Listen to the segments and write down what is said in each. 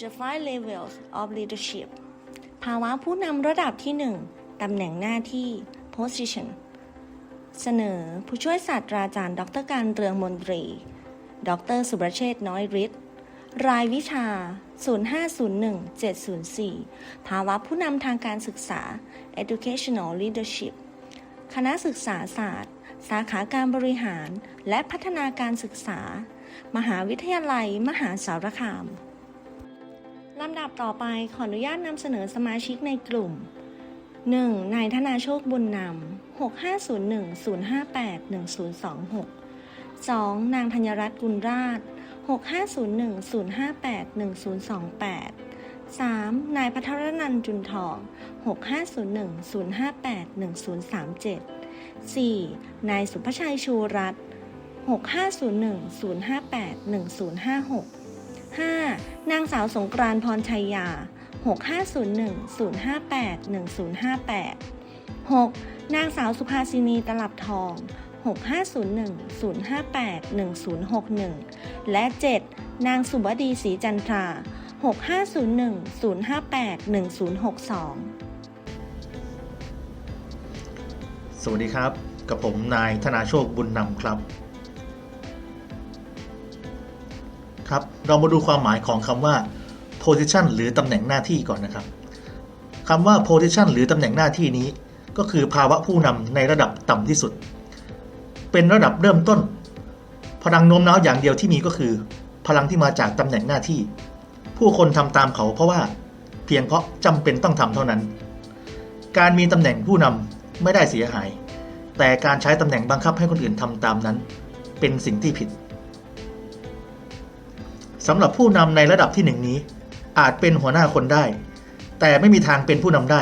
The five levels of leadership ภาวะผู้นำระดับที่ 1 ตำแหน่งหน้าที่ position เสนอผู้ช่วยศาสตราจารย์ ดรการเรืองมนตรี ดรสุรเชษน้อยฤทธิ์รายวิชา 0501704 ภาวะผู้นำทางการศึกษา educational leadership คณะศึกษาศาสตร์ สาขาการบริหารและพัฒนาการศึกษา มหาวิทยาลัยมหาสารคาม ลำดับต่อไปขออนุญาตนำเสนอสมาชิกในกลุ่ม 1. นายธนาโชคบุญนำ6501-058-1026 2. นางธัญรัตน์กุลราช 6501-058-1028 3. นายพัทรนันจุนทอง 6501-058-1037 4. นายสุภชัยชูรัตน์6501-058-1056 5. นางสาวสงกรานพรชัยยา 6501-058-1058 6. นางสาวสุภาสินีตลับทอง 6501-058-1061 และ 7. นางสุบดีศรีจันทรา 6501-058-1062สวัสดีครับ กับผมนายธนาโชคบุญนำครับ ครับเรามาดูความหมายของคำว่า position หรือตำแหน่งหน้าที่ก่อนนะครับคำว่า position หรือตำแหน่งหน้าที่นี้ ก็คือภาวะผู้นำในระดับต่ำที่สุด เป็นระดับเริ่มต้น พลังโน้มน้าวอย่างเดียวที่มีก็คือ พลังที่มาจากตำแหน่งหน้าที่ ผู้คนทำตามเขาเพราะว่าเพียงเพราะจำเป็นต้องทำเท่านั้น การมีตำแหน่งผู้นำไม่ได้เสียหาย แต่การใช้ตำแหน่งบังคับให้คนอื่นทำตามนั้น เป็นสิ่งที่ผิด สำหรับผู้นำในระดับที่หนึ่งนี้ อาจเป็นหัวหน้าคนได้ แต่ไม่มีทางเป็นผู้นำได้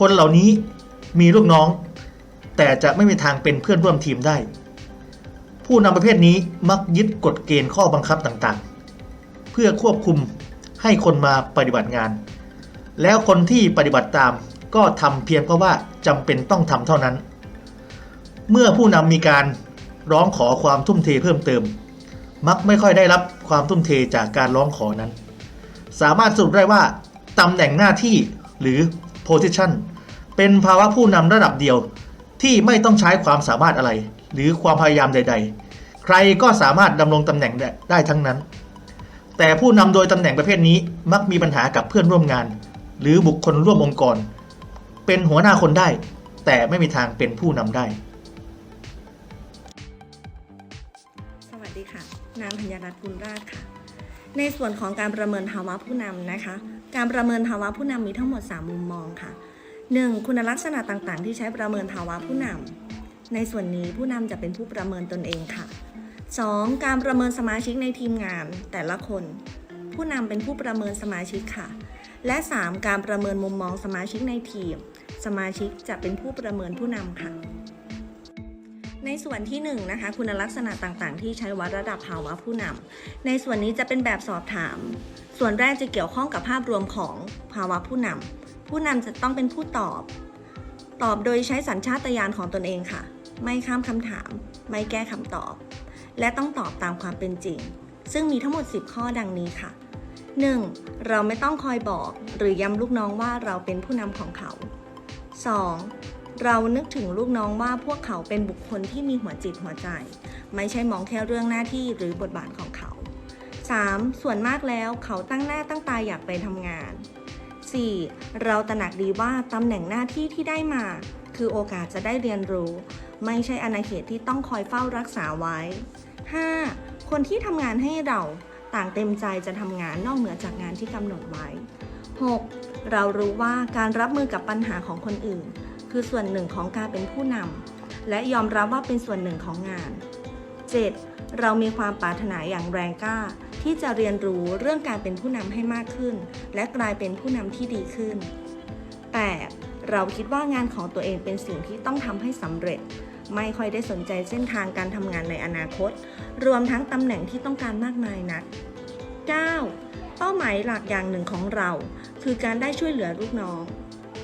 คนเหล่านี้มีลูกน้อง แต่จะไม่มีทางเป็นเพื่อนร่วมทีมได้ ผู้นำประเภทนี้มักยึดกฎเกณฑ์ข้อบังคับต่างๆ เพื่อควบคุมให้คนมาปฏิบัติงาน แล้วคนที่ปฏิบัติตามก็ทำเพียงเพราะว่าจำเป็นต้องทำเท่านั้น เมื่อผู้นำมีการร้องขอความทุ่มเทเพิ่มเติม มักไม่ค่อยได้รับความทุ่มเทจากการร้องขอนั้น สามารถสรุปได้ว่าตำแหน่งหน้าที่หรือ position เป็นภาวะผู้นำระดับเดียวที่ไม่ต้องใช้ความสามารถอะไร หรือความพยายามใด ๆ ใครก็สามารถดำรงตำแหน่งได้ทั้งนั้น แต่ผู้นำโดยตำแหน่งประเภทนี้มักมีปัญหากับเพื่อนร่วมงาน หรือบุคคลร่วมองค์กร เป็นหัวหน้าคนได้ แต่ไม่มีทางเป็นผู้นำได้ นางธัญรัตน์กุลราชค่ะ ในส่วนของการประเมินภาวะผู้นำนะคะ การประเมินภาวะผู้นำมีทั้งหมด 3 มุมมองค่ะ 1. คุณลักษณะต่างๆ ที่ใช้ประเมินภาวะผู้นำในส่วนนี้ผู้นำจะเป็นผู้ประเมินตนเองค่ะ 2. การประเมินสมาชิกในทีมงานแต่ละคน ผู้นำเป็นผู้ประเมินสมาชิกค่ะ และ 3. การประเมินมุมมองสมาชิกในทีม สมาชิกจะเป็นผู้ประเมินผู้นำค่ะ ในส่วนที่1นงนะคะคุณลักษณะต่างๆ ที่ใช้วัดระดับภาวะผู้นำในส่วนนี้จะเป็นแบบสอบถาม ส่วนแรกจะเกี่ยวข้องกับภาพรวมของภาวะผู้นำผู้นำจะต้องเป็นผู้ตอบ ตอบโดยใช้สัญชาตญาณของตนเองค่ะ ไม่ข้ามคำถาม ไม่แก้คำตอบ และต้องตอบตามความเป็นจริง ซึ่งมีทั้งหมด 10 ข้อดังนี้ค่ะ 1. เราไม่ต้องคอยบอก หรือย้ำลูกน้องว่าเราเป็นผู้นำของเขา 2. เรานึกถึงลูกน้องว่าพวกเขาเป็นบุคคลที่มีหัวจิตหัวใจ ไม่ใช่มองแค่เรื่องหน้าที่หรือบทบาทของเขา 3. ส่วนมากแล้วเขาตั้งหน้าตั้งตาอยากไปทำงาน 4. เราตระหนักดีว่าตำแหน่งหน้าที่ที่ได้มา คือโอกาสจะได้เรียนรู้ ไม่ใช่อาณาเขตที่ต้องคอยเฝ้ารักษาไว้ 5. คนที่ทำงานให้เราต่างเต็มใจจะทำงานนอกเหนือจากงานที่กำหนดไว้ 6. เรารู้ว่าการรับมือกับปัญหาของคนอื่น คือส่วนหนึ่งของการเป็นผู้นำและยอมรับว่าเป็นส่วนหนึ่งของงาน 7. เรามีความปรารถนาอย่างแรงกล้า ที่จะเรียนรู้เรื่องการเป็นผู้นำให้มากขึ้น และกลายเป็นผู้นำที่ดีขึ้น 8. เราคิดว่างานของตัวเองเป็นสิ่งที่ต้องทำให้สำเร็จ ไม่ค่อยได้สนใจเส้นทางการทำงานในอนาคต รวมทั้งตำแหน่งที่ต้องการมากมายนัก 9. เป้าหมายหลักอย่างหนึ่งของเรา คือการได้ช่วยเหลือลูกน้อง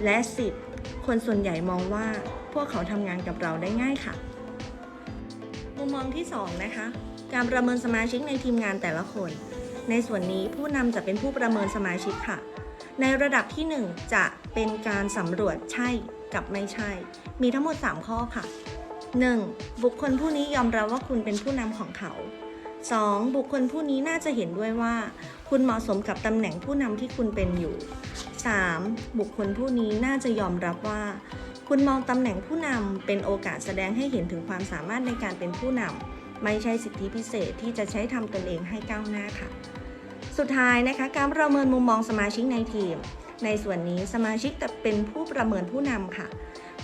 และ 10. คนส่วนใหญ่มองว่าพวกเขาทำงานกับเราได้ง่ายค่ะ มุมมองที่ 2 นะคะ การประเมินสมาชิกในทีมงานแต่ละคน ในส่วนนี้ผู้นำจะเป็นผู้ประเมินสมาชิกค่ะ ในระดับที่ 1 จะเป็นการสำรวจใช่กับไม่ใช่ มีทั้งหมด 3 ข้อค่ะ 1. บุคคลผู้นี้ยอมรับว่าคุณเป็นผู้นำของเขา 2. บุคคลผู้นี้น่าจะเห็นด้วยว่า คุณเหมาะสมกับตำแหน่งผู้นำที่คุณเป็นอยู่ 3. บุคคลผู้นี้น่าจะยอมรับว่า คุณมองตำแหน่งผู้นำเป็นโอกาสแสดงให้เห็นถึงความสามารถในการเป็นผู้นำไม่ใช่สิทธิพิเศษที่จะใช้ทำตนเองให้ก้าวหน้าค่ะ สุดท้ายนะคะ การประเมินมุมมองสมาชิกในทีม ในส่วนนี้สมาชิกจะเป็นผู้ประเมินผู้นำค่ะ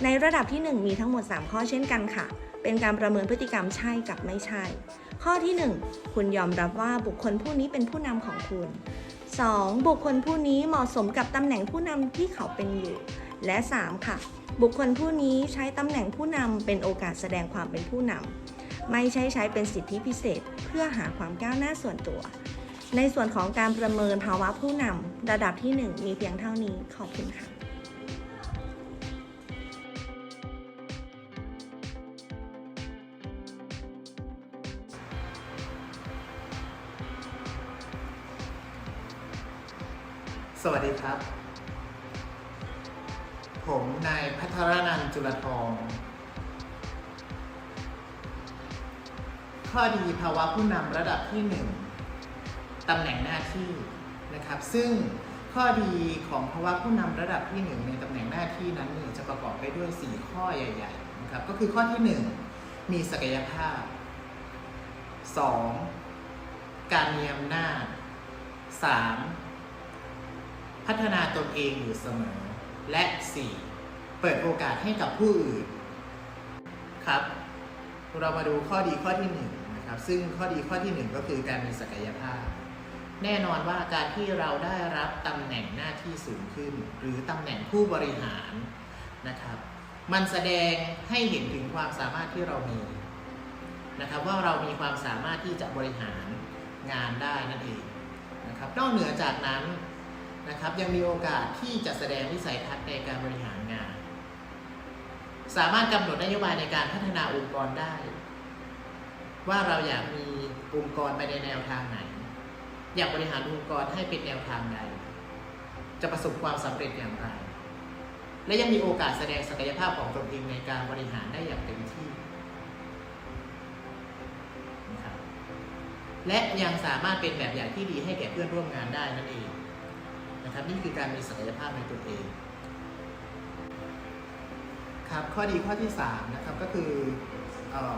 ในระดับที่ 1 มีทั้งหมด 3 ข้อเช่นกันค่ะ เป็นการประเมินพฤติกรรมใช่กับไม่ใช่ ข้อที่ 1 คุณยอมรับว่าบุคคลผู้นี้เป็นผู้นำของคุณ 2. บุคคลผู้นี้เหมาะสมกับตำแหน่งผู้นำที่เขาเป็นอยู่ และ 3 ค่ะ บุคคลผู้นี้ใช้ตำแหน่งผู้นำเป็นโอกาสแสดงความเป็นผู้นำไม่ใช่ใช้เป็นสิทธิพิเศษ เพื่อหาความก้าวหน้าส่วนตัว ในส่วนของการประเมินภาวะผู้นำระดับที่ 1 มีเพียงเท่านี้ขอบคุณค่ะ วัสดีครับ ผมนายพัทรนันจุลทอง ข้อดีภาวะผู้นำระดับที่ 1ตำแหน่งหน้าที่นะครับ ซึ่งข้อดีของภาวะผู้นำระดับที่ 1 ในตำแหน่งหน้าที่นั้นเนี่ยจะประกอบไปด้วย 4 ข้อใหญ่ๆนะครับ ก็คือข้อที่ 1 มีศักยภาพ 2. การมีอำนาจ 3. พัฒนาตนเองอยู่เสมอ และ 4. เปิดโอกาสให้กับผู้อื่น ครับ เรามาดูข้อดีข้อที่1นะครับซึ่งข้อดีข้อที่ 1 ก็คือการมีศักยภาพ แน่นอนว่าการที่เราได้รับตำแหน่งหน้าที่สูงขึ้น หรือตำแหน่งผู้บริหารนะครับมันแสดงให้เห็นถึงความสามารถที่เรามีนะครับว่าเรามีความสามารถที่จะบริหารงานได้นั่นเองนะครับนอกเหนือจากนั้น นะครับยังมีโอกาสที่จะแสดงวิสัยทัศน์ในการบริหารงาน สามารถกำหนดนโยบายในการพัฒนาองค์กรได้ ว่าเราอยากมีองค์กรไปในแนวทางไหน อยากบริหารองค์กรให้เป็นแนวทางใด จะประสบความสำเร็จอย่างไร และยังมีโอกาสแสดงศักยภาพของตนเองในการบริหารได้อย่างเต็มที่นะครับและยังสามารถเป็นแบบอย่างที่ดีให้แก่เพื่อนร่วมงานได้นั่นเอง นะครับนี่คือการมีศักยภาพในตัวเองครับข้อดีข้อที่3นะครับก็คือออ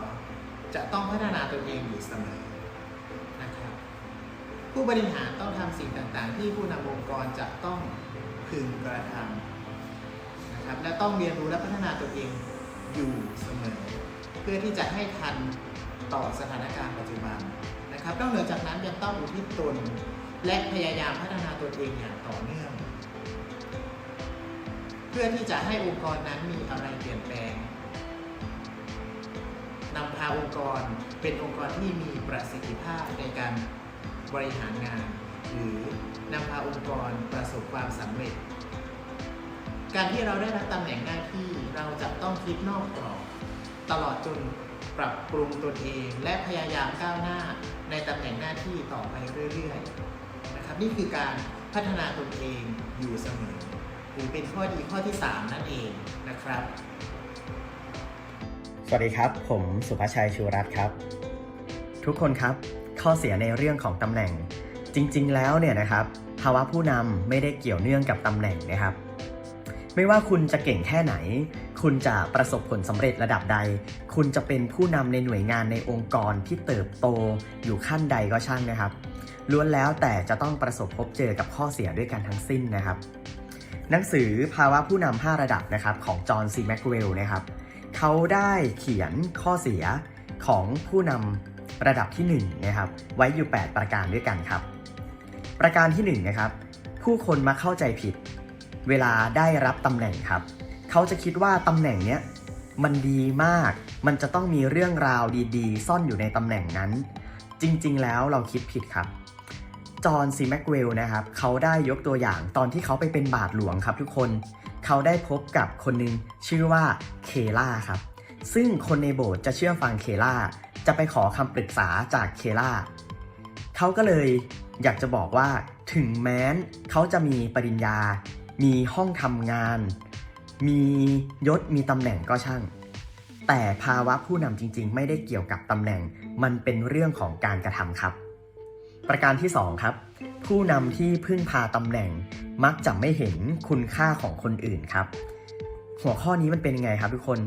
จะต้องพัฒนาตัวเองอยู่เสมอนะครับผู้บริหารต้องทำสิ่งต่างๆ ที่ผู้นำองค์กรจะต้องพึงกระทำนะครับและต้องเรียนรู้และพัฒนาตัวเองอยู่เสมอ เพื่อที่จะให้ทันต่อสถานการณ์ปัจจุบันนะครับนอกเหนือจากนั้นยังต้องอุทิศตน และพยายามพัฒนาตัวเองอย่างต่อเนื่อง เพื่อที่จะให้องค์กรนั้นมีอะไรเปลี่ยนแปลงนำพาองค์กรเป็นองค์กรที่มีประสิทธิภาพในการบริหารงาน หรือนำพาองค์กรประสบความสำเร็จ การที่เราได้รับตำแหน่งหน้าที่เราจะต้องคิดนอกกรอบตลอดจนปรับปรุงตนเอง และพยายามก้าวหน้าในตำแหน่งหน้าที่ต่อไปเรื่อยๆ นะครับนี่คือการพัฒนาตนเองอยู่เสมอหรือเป็นข้อดีข้อที่ 3 นั่นเองนะครับ สวัสดีครับ ผมสุภาชัยชูรัตน์ครับ ทุกคนครับ ข้อเสียในเรื่องของตำแหน่ง จริง ๆ แล้วเนี่ยนะครับ ภาวะผู้นำไม่ได้เกี่ยวเนื่องกับตำแหน่งนะครับ ไม่ว่าคุณจะเก่งแค่ไหน คุณจะประสบผลสำเร็จระดับใด คุณจะเป็นผู้นำในหน่วยงานในองค์กรที่เติบโตอยู่ขั้นใดก็ช่างนะครับ ล้วนแล้วแต่จะต้องประสบพบเจอกับข้อเสียด้วยกันทั้งสิ้นนะครับ หนังสือภาวะผู้นำ 5 ระดับนะครับของจอห์นซีแม็กเวลนะครับ เขาได้เขียนข้อเสียของผู้นำระดับที่1นะครับไว้อยู่ 8 ประการด้วยกันครับ ประการที่1นะครับผู้คนมักเข้าใจผิด เวลาได้รับตำแหน่งครับ เขาจะคิดว่าตำแหน่งเนี้ยมันดีมาก มันจะต้องมีเรื่องราวดีๆ ซ่อนอยู่ในตำแหน่งนั้น จริงๆ แล้วเราคิดผิดครับ จอห์นซีแม็กเวลนะครับ เขาได้ยกตัวอย่างตอนที่เขาไปเป็นบาทหลวงครับทุกคน เขาได้พบกับคนหนึ่งชื่อว่าเคล่าครับ ซึ่งคนในโบสถ์จะเชื่อฟังเคล่า จะไปขอคำปรึกษาจากเคล่า เขาก็เลยอยากจะบอกว่าถึงแม้นเขาจะมีปริญญา มีห้องทำงาน มียศมีตำแหน่งก็ช่าง แต่ภาวะผู้นำจริงๆ ไม่ได้เกี่ยวกับตำแหน่ง มันเป็นเรื่องของการกระทำครับ ประการที่ 2 ครับ ผู้นำที่พึ่งพาตำแหน่ง มักจะไม่เห็นคุณค่าของคนอื่นครับ หัวข้อนี้มันเป็นยังไงครับทุกคน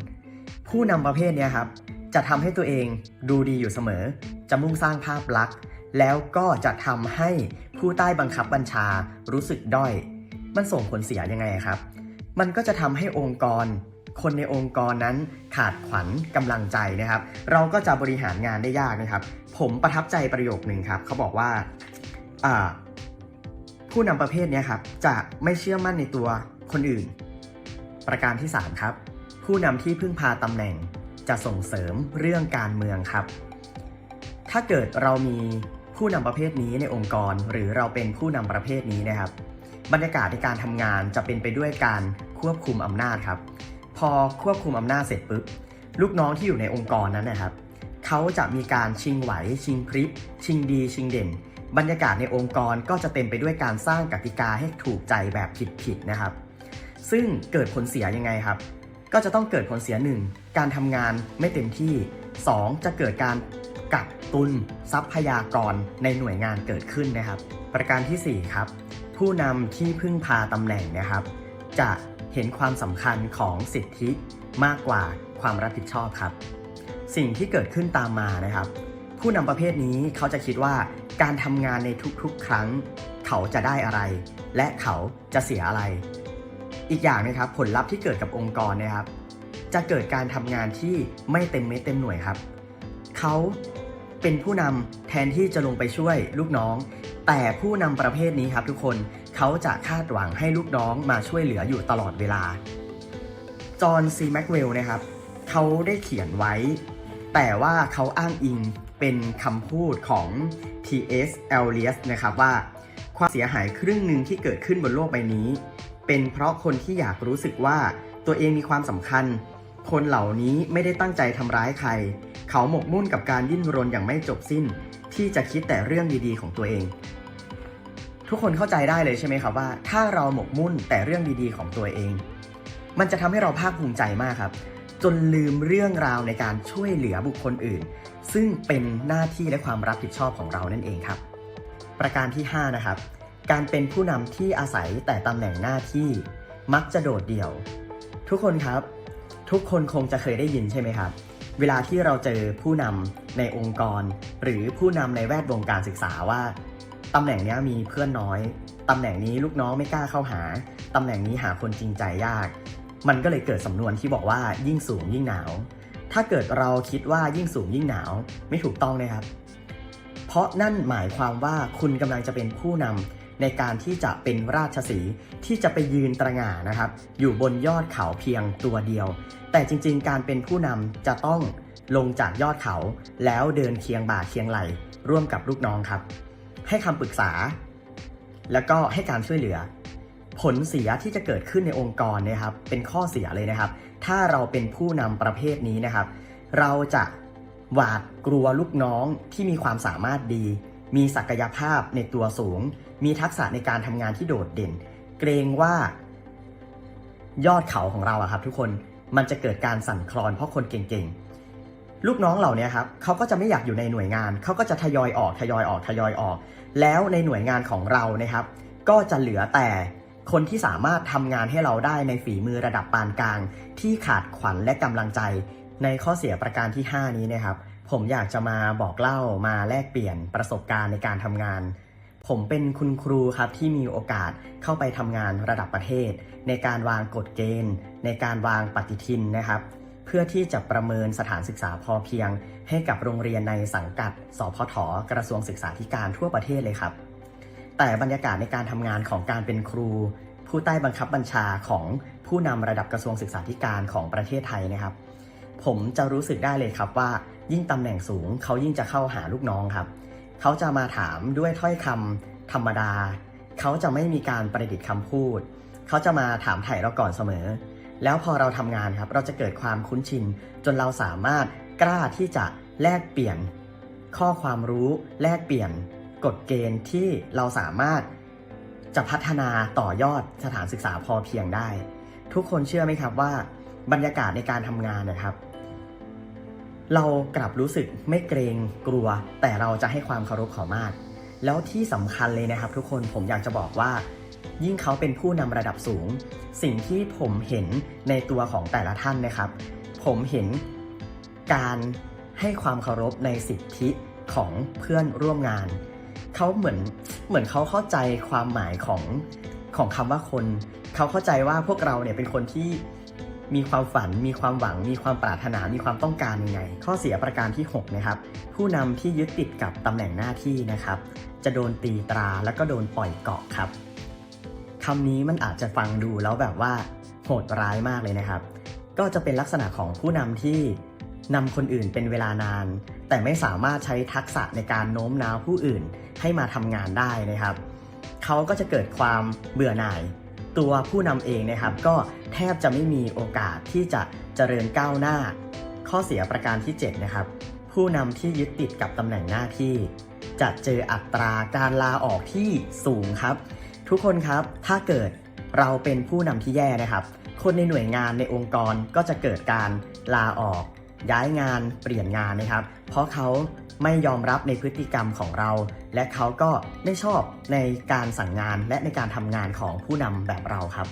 ผู้นำประเภทนี้ครับ จะทำให้ตัวเองดูดีอยู่เสมอ จะมุ่งสร้างภาพลักษณ์ แล้วก็จะทำให้ผู้ใต้บังคับบัญชารู้สึกด้อย มันส่งผลเสียยังไงครับ มันก็จะทำให้องค์กร คนในองค์กรนั้นขาดขวัญกำลังใจนะครับ เราก็จะบริหารงานได้ยากนะครับ ผมประทับใจประโยคหนึ่งครับ เขาบอกว่าผู้นำประเภทนี้ครับจะไม่เชื่อมั่นในตัวคนอื่น ประการที่ 3 ครับ ผู้นำที่พึ่งพาตำแหน่งจะส่งเสริมเรื่องการเมืองครับ ถ้าเกิดเรามีผู้นำประเภทนี้ในองค์กร หรือเราเป็นผู้นำประเภทนี้นะครับ บรรยากาศในการทำงานจะเป็นไปด้วยการควบคุมอำนาจครับ พอควบคุมอำนาจเสร็จปุ๊บลูกน้องที่อยู่ในองค์กรนั้นนะครับเขาจะมีการชิงไหว ชิงพริบชิงดี ชิงเด่น บรรยากาศในองค์กรก็จะเต็มไปด้วยการสร้างกติกาให้ถูกใจแบบผิดๆนะครับ ซึ่งเกิดผลเสียยังไงครับ ก็จะต้องเกิดผลเสีย 1. การทำงานไม่เต็มที่ 2. จะเกิดการกักตุนทรัพยากรในหน่วยงานเกิดขึ้นนะครับ ประการทีสี่4 ครับ ผู้นำที่พึ่งพาตำแหน่งนะครับ จะเห็นความสำคัญของสิทธิมากกว่าความรับผิดชอบครับ สิ่งที่เกิดขึ้นตามมานะครับ ผู้นำประเภทนี้เขาจะคิดว่าการทำงานในทุกๆ ครั้ง เขาจะได้อะไร และเขาจะเสียอะไร อีกอย่างนะครับผลลัพธ์ที่เกิดกับองค์กรนะครับ จะเกิดการทำงานที่ไม่เต็มเม็ดเต็มหน่วยครับ เขา เป็นผู้นำแทนที่จะลงไปช่วยลูกน้อง แต่ผู้นำประเภทนี้ครับทุกคนเขาจะคาดหวังให้ลูกน้องมาช่วยเหลืออยู่ตลอดเวลา จอห์นซีแม็กเวลนะครับเขาได้เขียนไว้ แต่ว่าเขาอ้างอิงเป็นคำพูดของ T.S. Eliot นะครับว่า ความเสียหายครึ่งหนึ่งที่เกิดขึ้นบนโลกใบนี้ เป็นเพราะคนที่อยากรู้สึกว่าตัวเองมีความสำคัญ คนเหล่านี้ไม่ได้ตั้งใจทำร้ายใคร เขาหมกมุ่นกับการดิ้นรนอย่างไม่จบสิ้น ที่จะคิดแต่เรื่องดีๆของตัวเอง ทุกคนเข้าใจได้เลยใช่ไหมครับว่า ถ้าเราหมกมุ่นแต่เรื่องดีๆของตัวเอง มันจะทำให้เราภาคภูมิใจมากครับ จนลืมเรื่องราวในการช่วยเหลือบุคคลอื่น ซึ่งเป็นหน้าที่และความรับผิดชอบของเรานั่นเองครับ ประการที่ 5 นะครับ การเป็นผู้นำที่อาศัยแต่ตำแหน่งหน้าที่มักจะโดดเดี่ยว ทุกคนครับ ทุกคนคงจะเคยได้ยินใช่ไหมครับ เวลาที่เราเจอผู้นำในองค์กร หรือผู้นำในแวดวงการศึกษาว่าตำแหน่งนี้มีเพื่อนน้อยตำแหน่งนี้ลูกน้องไม่กล้าเข้าหาตำแหน่งนี้หาคนจริงใจยาก มันก็เลยเกิดสำนวนที่บอกว่ายิ่งสูงยิ่งหนาว ถ้าเกิดเราคิดว่ายิ่งสูงยิ่งหนาวไม่ถูกต้องนะครับ เพราะนั่นหมายความว่าคุณกำลังจะเป็นผู้นำในการที่จะเป็นราชสีที่จะไปยืนตระหง่านะครับ อยู่บนยอดเขาเพียงตัวเดียว แต่จริงๆ การเป็นผู้นำจะต้องลงจากยอดเขา แล้วเดินเคียงบ่าเคียงไหล ร่วมกับลูกน้องครับ ให้คำปรึกษา แล้วก็ให้การช่วยเหลือ ผลเสียที่จะเกิดขึ้นในองค์กรนะครับ เป็นข้อเสียเลยนะครับ ถ้าเราเป็นผู้นำประเภทนี้นะครับ เราจะหวาดกลัวลูกน้องที่มีความสามารถดี มีศักยภาพในตัวสูง มีทักษะในการทำงานที่โดดเด่น เกรงว่ายอดเขาของเราอะครับทุกคน มันจะเกิดการสั่นคลอนเพราะคนเก่งๆ ลูกน้องเหล่านี้ครับเขาก็จะไม่อยากอยู่ในหน่วยงาน เขาก็จะทยอยออกทยอยออกทยอยออก แล้วในหน่วยงานของเรานะครับ ก็จะเหลือแต่คนที่สามารถทำงานให้เราได้ในฝีมือระดับปานกลาง ที่ขาดขวัญและกำลังใจ ในข้อเสียประการที่ 5 นี้นะครับ ผมอยากจะมาบอกเล่ามาแลกเปลี่ยนประสบการณ์ในการทำงาน ผมเป็นคุณครูครับที่มีโอกาสเข้าไปทำงานระดับประเทศ ในการวางกฎเกณฑ์ ในการวางปฏิทินนะครับ เพื่อที่จะประเมินสถานศึกษาพอเพียง ให้กับโรงเรียนในสังกัด สพทกระทรวงศึกษาธิการทั่วประเทศเลยครับ แต่บรรยากาศในการทำงานของการเป็นครู ผู้ใต้บังคับบัญชาของผู้นำระดับกระทรวงศึกษาธิการของประเทศไทยนะครับ ผมจะรู้สึกได้เลยครับว่า ยิ่งตำแหน่งสูงเขายิ่งจะเข้าหาลูกน้องครับ เขาจะมาถามด้วยถ้อยคำธรรมดา เขาจะไม่มีการประดิษฐ์คำพูด เขาจะมาถามไถ่เราก่อนเสมอ แล้วพอเราทำงานครับ เราจะเกิดความคุ้นชิน จนเราสามารถกล้าที่จะแลกเปลี่ยน ข้อความรู้แลกเปลี่ยนกฎเกณฑ์ที่เราสามารถจะพัฒนาต่อยอดสถานศึกษาพอเพียงได้ ทุกคนเชื่อไหมครับว่า บรรยากาศในการทำงานนะครับ เรากลับรู้สึกไม่เกรงกลัว แต่เราจะให้ความเคารพเขามาก แล้วที่สำคัญเลยนะครับ ทุกคนผมอยากจะบอกว่า ยิ่งเขาเป็นผู้นำระดับสูง สิ่งที่ผมเห็นในตัวของแต่ละท่านนะครับ ผมเห็นการให้ความเคารพในสิทธิของเพื่อนร่วมงาน เขาเหมือนเหมือนเขาเข้าใจความหมายของของคำว่าคน เขาเข้าใจว่าพวกเราเนี่ยเป็นคนที่ มีความฝัน มีความหวัง มีความปรารถนา มีความต้องการยังไง ข้อเสียประการที่ 6 นะครับ ผู้นำที่ยึดติดกับตำแหน่งหน้าที่นะครับ จะโดนตีตราแล้วก็โดนปล่อยเกาะครับคำนี้มันอาจจะฟังดูแล้วแบบว่าโหดร้ายมากเลยนะครับ ก็จะเป็นลักษณะของผู้นำที่นำคนอื่นเป็นเวลานาน แต่ไม่สามารถใช้ทักษะในการโน้มน้าวผู้อื่นให้มาทำงานได้นะครับ เขาก็จะเกิดความเบื่อหน่าย ตัวผู้นำเองนะครับก็แทบจะไม่มีโอกาสที่จะเจริญก้าวหน้า ข้อเสียประการที่ 7 นะครับ ผู้นำที่ยึดติดกับตำแหน่งหน้าที่ จะเจออัตราการลาออกที่สูงครับ ทุกคนครับถ้าเกิดเราเป็นผู้นำที่แย่นะครับ คนในหน่วยงานในองค์กรก็จะเกิดการลาออก ย้ายงานเปลี่ยนงานนะครับ เพราะเขา ไม่ยอมรับในพฤติกรรมของเรา และเขาก็ไม่ชอบในการสั่งงานและในการทำงานของผู้นำแบบเราครับ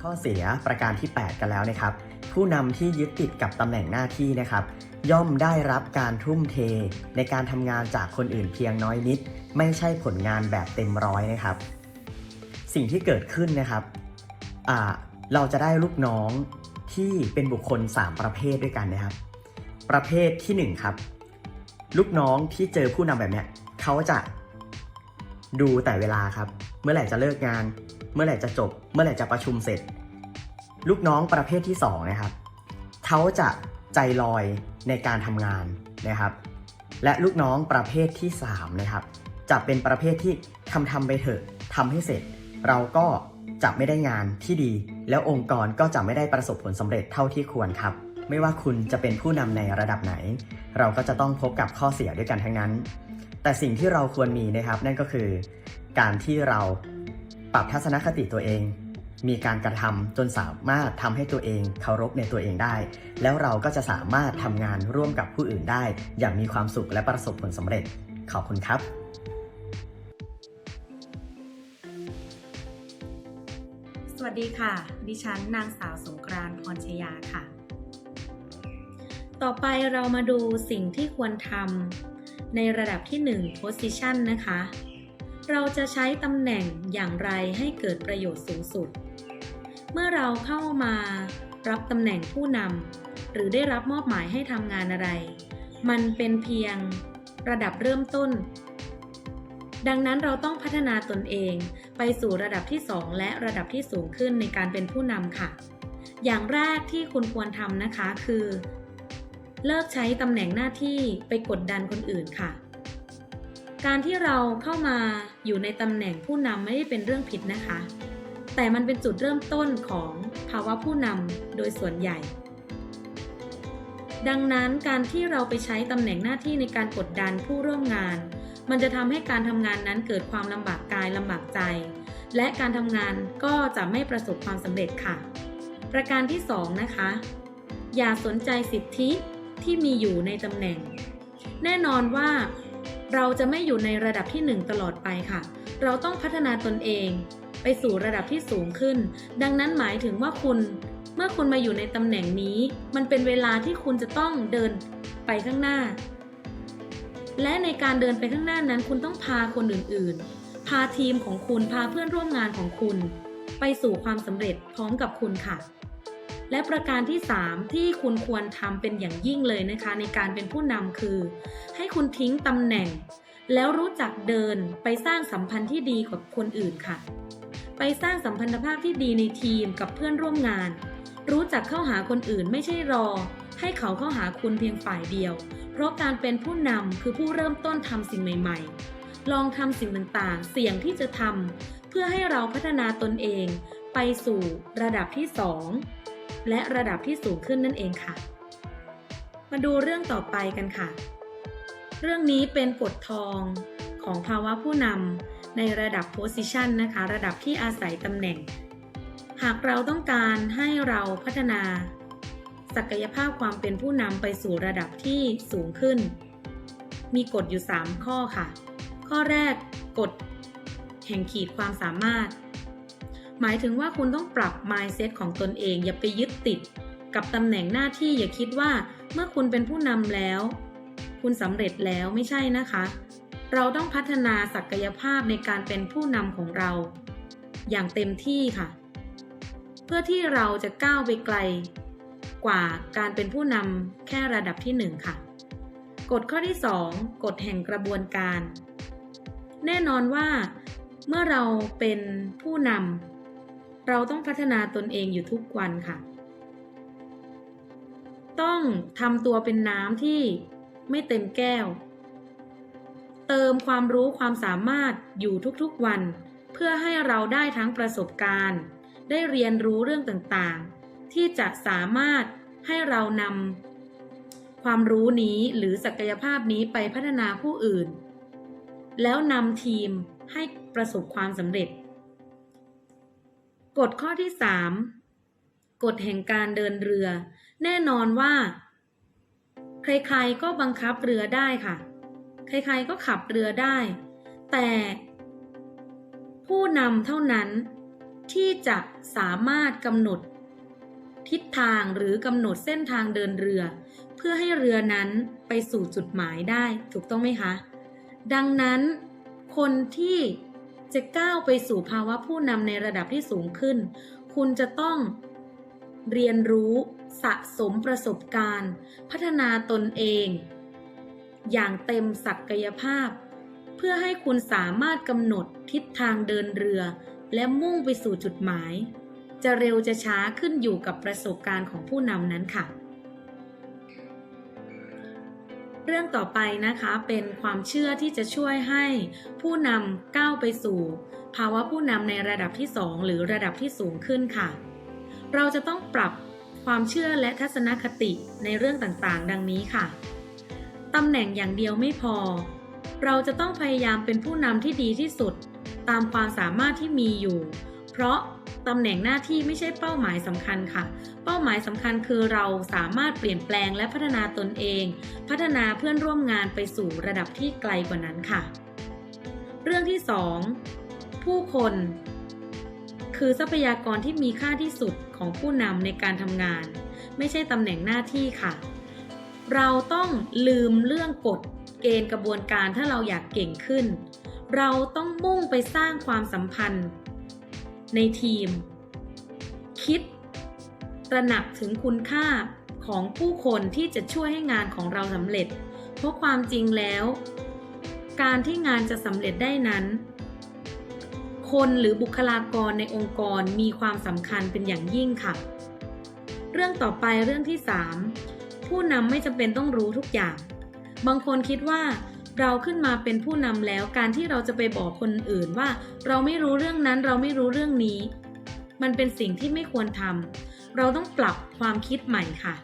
ข้อเสียประการที่ 8 กันแล้วนะครับ ผู้นำที่ยึดติดกับตำแหน่งหน้าที่นะครับ ย่อมได้รับการทุ่มเท ในการทำงานจากคนอื่นเพียงน้อยนิด ไม่ใช่ผลงานแบบเต็มร้อยนะครับ สิ่งที่เกิดขึ้นนะครับเราจะได้ลูกน้องที่เป็นบุคคล 3 ประเภทด้วยกันนะครับ ประเภทที่ 1 ครับ ลูกน้องที่เจอผู้นำแบบเนี้ยเขาจะดูแต่เวลาครับ เมื่อไหร่จะเลิกงาน เมื่อไหร่จะจบ เมื่อไหร่จะประชุมเสร็จ ลูกน้องประเภทที่สองนะครับเขาจะใจลอยในการทำงานนะครับ และลูกน้องประเภทที่สามนะครับจะเป็นประเภทที่ทำทำไปเถอะทำให้เสร็จ เราก็จะไม่ได้งานที่ดี แล้วองค์กรก็จะไม่ได้ประสบผลสำเร็จเท่าที่ควรครับ ไม่ว่าคุณจะเป็นผู้นำในระดับไหน เราก็จะต้องพบกับข้อเสียด้วยกันทั้งนั้น แต่สิ่งที่เราควรมีนะครับ นั่นก็คือ การที่เราปรับทัศนคติตัวเอง มีการกระทำจนสามารถทำให้ตัวเองเคารพในตัวเองได้ แล้วเราก็จะสามารถทำงานร่วมกับผู้อื่นได้ อย่างมีความสุขและประสบผลสำเร็จ ขอบคุณครับสวัสดีค่ะ ดิฉันนางสาวสงกรานพรชยาค่ะ ต่อไปเรามาดูสิ่งที่ควรทำในระดับที่ 1 position นะคะ เราจะใช้ตำแหน่งอย่างไรให้เกิดประโยชน์สูงสุด เมื่อเราเข้ามารับตำแหน่งผู้นำหรือได้รับมอบหมายให้ทำงานอะไร มันเป็นเพียงระดับเริ่มต้น ดังนั้นเราต้องพัฒนาตนเองไปสู่ระดับที่ 2 และระดับที่สูงขึ้นในการเป็นผู้นำค่ะ อย่างแรกที่คุณควรทำนะคะคือ เลิกใช้ตำแหน่งหน้าที่ไปกดดันคนอื่นค่ะ การที่เราเข้ามาอยู่ในตำแหน่งผู้นำไม่ได้เป็นเรื่องผิดนะคะ แต่มันเป็นจุดเริ่มต้นของภาวะผู้นำโดยส่วนใหญ่ ดังนั้นการที่เราไปใช้ตำแหน่งหน้าที่ในการกดดันผู้ร่วมงาน มันจะทำให้การทำงานนั้นเกิดความลำบากกายลำบากใจ และการทำงานก็จะไม่ประสบความสำเร็จค่ะ ประการที่ 2 นะคะ อย่าสนใจสิทธิ ที่มีอยู่ในตำแหน่ง แน่นอนว่าเราจะไม่อยู่ในระดับที่ 1 ตลอดไปค่ะ เราต้องพัฒนาตนเอง ไปสู่ระดับที่สูงขึ้น ดังนั้นหมายถึงว่าคุณ เมื่อคุณมาอยู่ในตำแหน่งนี้ มันเป็นเวลาที่คุณจะต้องเดินไปข้างหน้า และในการเดินไปข้างหน้านั้นคุณต้องพาคนอื่นๆ พาทีมของคุณ พาเพื่อนร่วมงานของคุณ ไปสู่ความสำเร็จพร้อมกับคุณค่ะ และประการที่ 3 ที่คุณควรทำเป็นอย่างยิ่งเลยนะคะ ในการเป็นผู้นำคือ ให้คุณทิ้งตำแหน่ง แล้วรู้จักเดินไปสร้างสัมพันธ์ที่ดีกับคนอื่นค่ะ ไปสร้างสัมพันธภาพที่ดีในทีมกับเพื่อนร่วมงาน รู้จักเข้าหาคนอื่นไม่ใช่รอ ให้เขาเข้าหาคุณเพียงฝ่ายเดียว เพราะการเป็นผู้นำคือผู้เริ่มต้นทำสิ่งใหม่ ๆ ลองทำสิ่งต่างๆ เสี่ยงที่จะทำเพื่อให้เราพัฒนาตนเอง ไปสู่ระดับที่ 2 และระดับที่สูงขึ้นนั่นเองค่ะ มาดูเรื่องต่อไปกันค่ะ เรื่องนี้เป็นกฎทองของภาวะผู้นำในระดับ position นะคะ ระดับที่อาศัยตำแหน่ง หากเราต้องการให้เราพัฒนา ศักยภาพความเป็นผู้นำไปสู่ระดับที่สูงขึ้น มีกฎอยู่ 3 ข้อค่ะ ข้อแรกกฎแห่งขีดความสามารถ หมายถึงว่าคุณต้องปรับ mindset ของตนเอง อย่าไปยึดติด กับตำแหน่งหน้าที่อย่าคิดว่าเมื่อคุณเป็นผู้นำแล้ว คุณสำเร็จแล้วไม่ใช่นะคะ เราต้องพัฒนาศักยภาพในการเป็นผู้นำของเรา อย่างเต็มที่ค่ะ เพื่อที่เราจะก้าวไปไกล กว่าการเป็นผู้นำแค่ระดับที่ 1 ค่ะ กฎข้อที่ 2 กฎแห่งกระบวนการ แน่นอนว่า เมื่อเราเป็นผู้นำ เราต้องพัฒนาตนเองอยู่ทุกวันค่ะ ต้องทำตัวเป็นน้ำที่ไม่เต็มแก้ว เติมความรู้ความสามารถอยู่ทุกๆวัน เพื่อให้เราได้ทั้งประสบการณ์ ได้เรียนรู้เรื่องต่างๆ ที่จะสามารถให้เรานำความรู้นี้หรือศักยภาพนี้ไปพัฒนาผู้อื่น แล้วนำทีมให้ประสบความสำเร็จ กฎข้อที่ 3 กฎแห่งการเดินเรือ แน่นอนว่า ใครๆก็บังคับเรือได้ค่ะ ใครๆก็ขับเรือได้ แต่ ผู้นำเท่านั้นที่จะสามารถกำหนด ทิศทางหรือกำหนดเส้นทางเดินเรือ เพื่อให้เรือนั้นไปสู่จุดหมายได้ ถูกต้องไหมคะ ดังนั้น คนที่ จะก้าวไปสู่ภาวะผู้นำในระดับที่สูงขึ้น คุณจะต้องเรียนรู้สะสมประสบการณ์ พัฒนาตนเอง อย่างเต็มศักยภาพ เพื่อให้คุณสามารถกำหนดทิศทางเดินเรือ และมุ่งไปสู่จุดหมาย จะเร็วจะช้าขึ้นอยู่กับประสบการณ์ของผู้นำนั้นค่ะ เรื่องต่อไปนะคะเป็นความเชื่อที่จะช่วยให้ผู้นำก้าวไปสู่ ภาวะผู้นำในระดับที่ 2 หรือระดับที่สูงขึ้นค่ะ เราจะต้องปรับความเชื่อและทัศนคติในเรื่องต่างๆ ดังนี้ค่ะตำแหน่งอย่างเดียวไม่พอ เราจะต้องพยายามเป็นผู้นำที่ดีที่สุด ตามความสามารถที่มีอยู่ เพราะ ตำแหน่งหน้าที่ไม่ใช่เป้าหมายสำคัญค่ะ เป้าหมายสำคัญคือเราสามารถเปลี่ยนแปลงและพัฒนาตนเอง พัฒนาเพื่อนร่วมงานไปสู่ระดับที่ไกลกว่านั้นค่ะ เรื่องที่ 2 ผู้คน คือทรัพยากรที่มีค่าที่สุดของผู้นำในการทำงาน ไม่ใช่ตำแหน่งหน้าที่ค่ะ เราต้องลืมเรื่องกฎเกณฑ์กระบวนการถ้าเราอยากเก่งขึ้น เราต้องมุ่งไปสร้างความสัมพันธ์ ในทีม คิด ตระหนักถึงคุณค่าของผู้คนที่จะช่วยให้งานของเราสำเร็จ เพราะความจริงแล้ว การที่งานจะสำเร็จได้นั้น คนหรือบุคลากรในองค์กรมีความสำคัญเป็นอย่างยิ่งค่ะ เรื่องต่อไปเรื่องที่ 3 ผู้นำไม่จำเป็นต้องรู้ทุกอย่าง บางคนคิดว่า เราขึ้นมาเป็นผู้นำแล้วการที่เราจะไปบอกคนอื่นว่า เราไม่รู้เรื่องนั้นเราไม่รู้เรื่องนี้ มันเป็นสิ่งที่ไม่ควรทำเราต้องปรับความคิดใหม่ค่ะ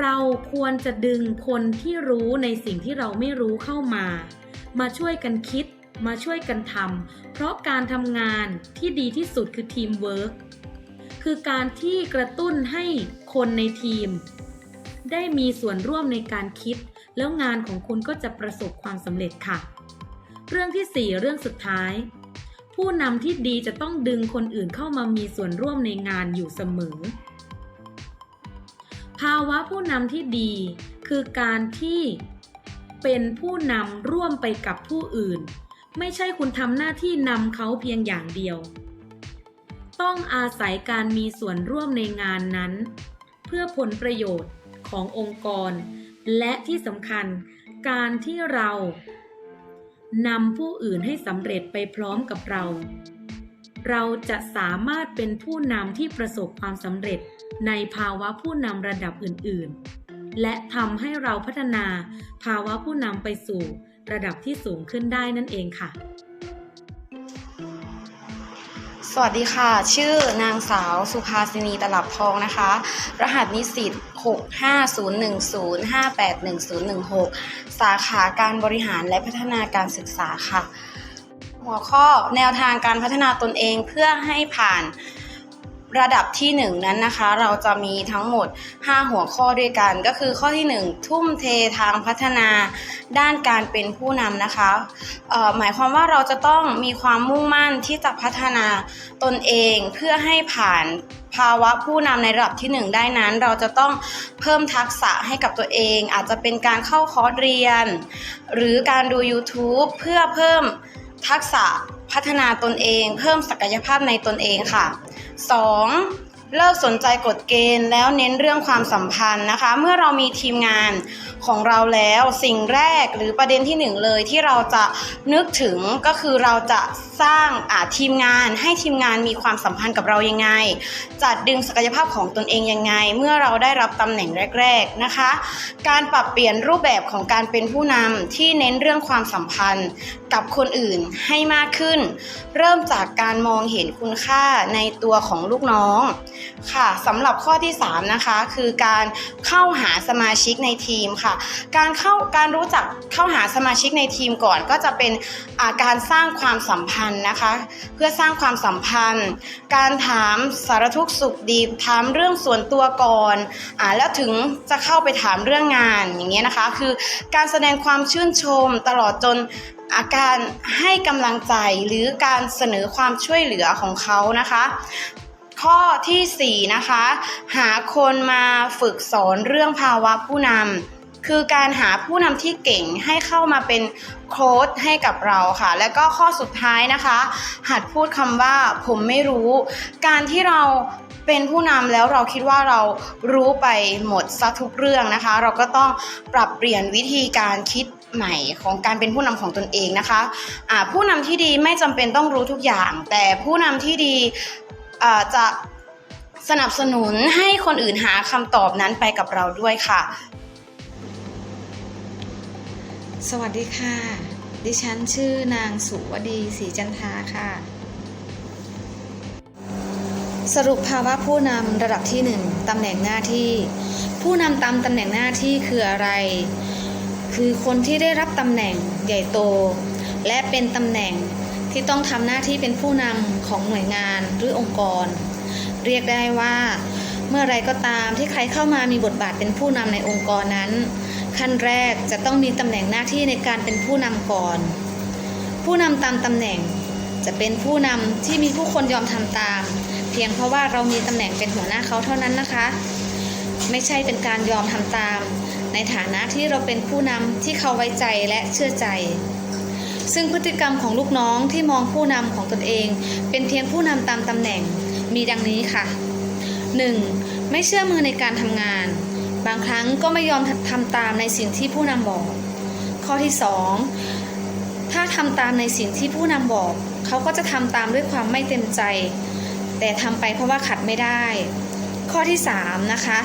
เราควรจะดึงคนที่รู้ในสิ่งที่เราไม่รู้เข้ามา มาช่วยกันคิด มาช่วยกันทำเพราะการทำงานที่ดีที่สุดคือทีมเวิร์กคือการที่กระตุ้นให้คนในทีม ได้มีส่วนร่วมในการคิด แล้วงานของคุณก็จะประสบความสำเร็จค่ะ เรื่องที่ 4 เรื่องสุดท้าย ผู้นำที่ดีจะต้องดึงคนอื่นเข้ามามีส่วนร่วมในงานอยู่เสมอ ภาวะผู้นำที่ดี คือการที่เป็นผู้นำร่วมไปกับผู้อื่น ไม่ใช่คุณทำหน้าที่นำเขาเพียงอย่างเดียว ต้องอาศัยการมีส่วนร่วมในงานนั้น เพื่อผลประโยชน์ขององค์กร และที่สำคัญ การที่เรานำผู้อื่นให้สำเร็จไปพร้อมกับเรา เราจะสามารถเป็นผู้นำที่ประสบความสำเร็จในภาวะผู้นำระดับอื่น ๆ และทำให้เราพัฒนาภาวะผู้นำไปสู่ระดับที่สูงขึ้นได้นั่นเองค่ะ สวัสดีค่ะ ชื่อนางสาวสุภาสินีตลับทองนะคะ รหัสนิสิต65010581016 สาขาการบริหารและพัฒนาการศึกษาค่ะ หัวข้อแนวทางการพัฒนาตนเองเพื่อให้ผ่าน ระดับที่1นั้นนะคะ เราจะมีทั้งหมด 5 หัวข้อด้วยกัน ก็คือข้อที่ 1 ทุ่มเททางพัฒนาด้านการเป็นผู้นำนะคะหมายความว่าเราจะต้องมีความมุ่งมั่นที่จะพัฒนาตนเองเพื่อให้ผ่านภาวะผู้นำในระดับที่ 1 ได้นั้น เราจะต้องเพิ่มทักษะให้กับตัวเอง อาจจะเป็นการเข้าคอร์สเรียน หรือการดู YouTube เพื่อเพิ่ม ทักษะพัฒนาตนเอง เพิ่มศักยภาพในตนเองค่ะ 2. เลิกสนใจกฎเกณฑ์ แล้วเน้นเรื่องความสัมพันธ์นะคะ เมื่อเรามีทีมงาน ของเราแล้วสิ่งแรกหรือประเด็นที่หนึ่งเลยที่เราจะนึกถึงก็คือเราจะสร้างอาทีมงานให้ทีมงานมีความสัมพันธ์กับเรายังไง จัดดึงศักยภาพของตนเองยังไง เมื่อเราได้รับตำแหน่งแรก ๆนะคะ การปรับเปลี่ยนรูปแบบของการเป็นผู้นำที่เน้นเรื่องความสัมพันธ์กับคนอื่นให้มากขึ้น เริ่มจากการมองเห็นคุณค่าในตัวของลูกน้องค่ะสำหรับข้อที่ 3 นะคะ คือการเข้าหาสมาชิกในทีมค่ะการเข้าการรู้จักเข้าหาสมาชิกในทีมก่อนก็จะเป็นาการสร้างความสัมพันธ์นะคะ เพื่อสร้างความสัมพันธ์ การถามสารทุกสุขดีถามเรื่องส่วนตัวก่อนอแล้วถึงจะเข้าไปถามเรื่องงานอย่างเงี้ยนะคะ คือการแสดงความชื่นชมตลอดจนอาการให้กำลังใจหรือการเสนอความช่วยเหลือของเขานะคะ ข้อทีสี่4 นะคะ หาคนมาฝึกสอนเรื่องภาวะผู้นำ คือการหาผู้นำที่เก่งให้เข้ามาเป็นโค้ชให้กับเราค่ะ แล้วก็ข้อสุดท้ายนะคะ หัดพูดคำว่าผมไม่รู้ การที่เราเป็นผู้นำแล้วเราคิดว่าเรารู้ไปหมดซะทุกเรื่องนะคะ เราก็ต้องปรับเปลี่ยนวิธีการคิดใหม่ของการเป็นผู้นำของตนเองนะคะะผู้นำที่ดีไม่จำเป็นต้องรู้ทุกอย่าง แต่ผู้นำที่ดีจะสนับสนุนให้คนอื่นหาคำตอบนั้นไปกับเราด้วยค่ะ สวัสดีค่ะ ดิฉันชื่อนางสุวดีศรีจันทาค่ะ สรุปภาวะผู้นำระดับที่ 1 ตำแหน่งหน้าที่ ผู้นำตามตำแหน่งหน้าที่คืออะไร คือคนที่ได้รับตำแหน่งใหญ่โต และเป็นตำแหน่งที่ต้องทำหน้าที่เป็นผู้นำของหน่วยงานหรือองค์กร เรียกได้ว่า เมื่อไรก็ตามที่ใครเข้ามามีบทบาทเป็นผู้นำในองค์กรนั้น ขั้นแรกจะต้องมีตำแหน่งหน้าที่ในการเป็นผู้นำก่อน ผู้นำตามตำแหน่งจะเป็นผู้นำที่มีผู้คนยอมทำตาม เพียงเพราะว่าเรามีตำแหน่งเป็นหัวหน้าเขาเท่านั้นนะคะ ไม่ใช่เป็นการยอมทำตาม ในฐานะที่เราเป็นผู้นำที่เขาไว้ใจและเชื่อใจ ซึ่งพฤติกรรมของลูกน้องที่มองผู้นำของตนเอง เป็นเพียงผู้นำตามตำแหน่งมีดังนี้ค่ะ 1. ไม่เชื่อมือในการทำงาน บางครั้งก็ไม่ยอมทำตามในสิ่งที่ผู้นำบอก ข้อที่ 2 ถ้าทำตามในสิ่งที่ผู้นำบอก เขาก็จะทำตามด้วยความไม่เต็มใจ แต่ทำไปเพราะว่าขัดไม่ได้ ข้อที่ 3 นะคะ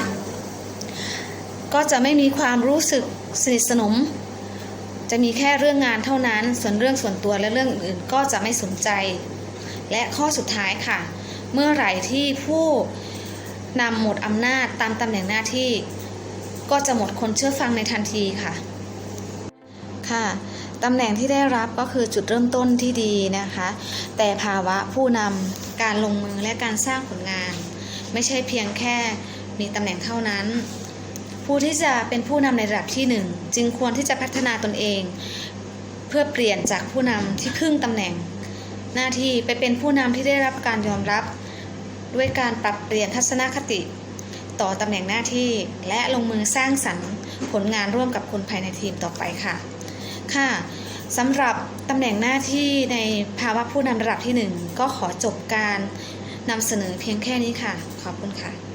ก็จะไม่มีความรู้สึกสนิทสนม จะมีแค่เรื่องงานเท่านั้น ส่วนเรื่องส่วนตัวและเรื่องอื่นก็จะไม่สนใจ และข้อสุดท้ายค่ะ เมื่อไหร่ที่ผู้นำหมดอำนาจตามตำแหน่งหน้าที่ ก็จะหมดคนเชื่อฟังในทันทีค่ะ ค่ะตำแหน่งที่ได้รับก็คือจุดเริ่มต้นที่ดีนะคะ แต่ภาวะผู้นำการลงมือและการสร้างผลงาน ไม่ใช่เพียงแค่มีตำแหน่งเท่านั้น ผู้ที่จะเป็นผู้นำในระดับที่หนึ่งจึงควรที่จะพัฒนาตนเอง เพื่อเปลี่ยนจากผู้นำที่ครึ่งตำแหน่ง หน้าที่ไปเป็นผู้นำที่ได้รับการยอมรับ ด้วยการปรับเปลี่ยนทัศนคติ ต่อตำแหน่งหน้าที่ และลงมือสร้างสรรค์ผลงานร่วมกับคนภายในทีมต่อไปค่ะ ค่ะสำหรับตำแหน่งหน้าที่ในภาวะผู้นำระดับที่ 1 ก็ขอจบการนำเสนอเพียงแค่นี้ค่ะ ขอบคุณค่ะ